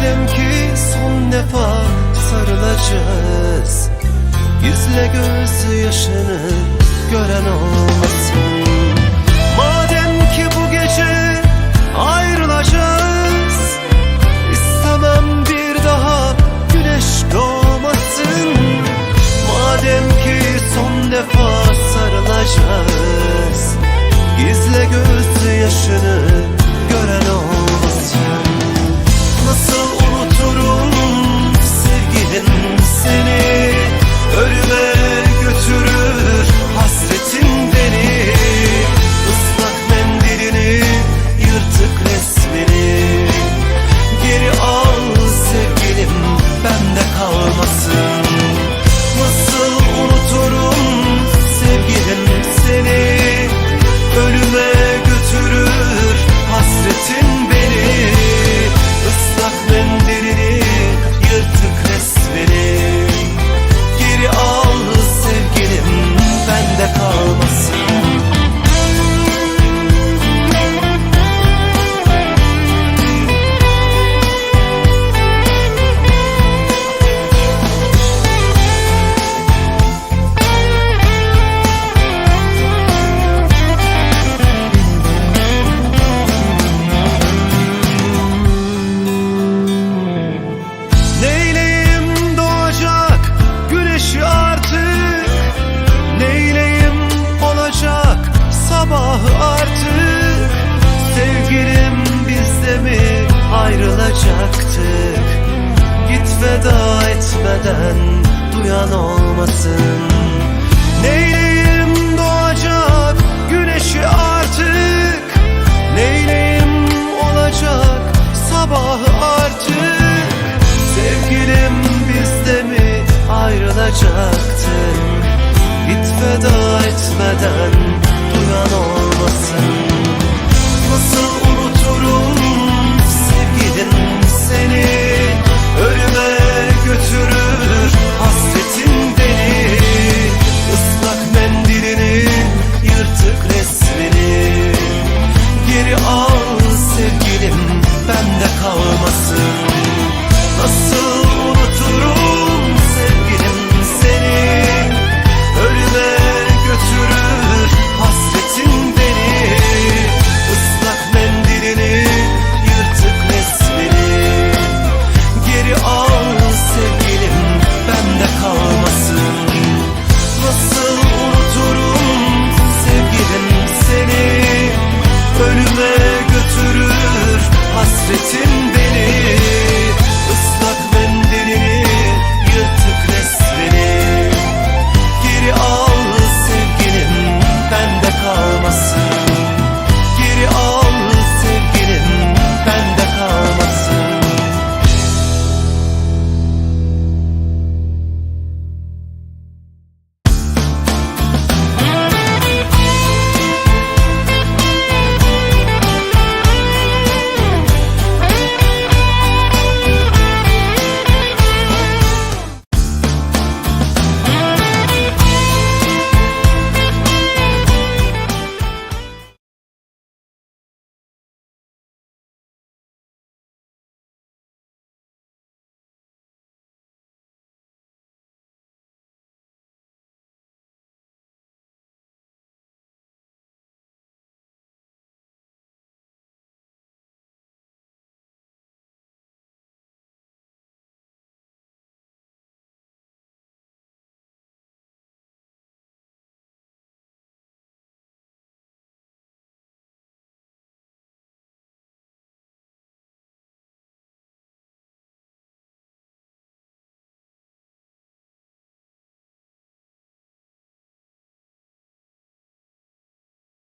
Madem ki son defa sarılacağız Gizle göz yaşını gören olmasın. Madem ki bu gece ayrılacağız İstemem bir daha güneş doğmasın. Madem ki son defa sarılacağız Gizle göz yaşını ayrılacaktık. Git veda etmeden duyan olmasın. Neyleyim doğacak? Güneşi artık. Neyleyim olacak? Sabahı artık. Sevgilim biz de mi ayrılacaktık? Git veda etmeden duyan olmasın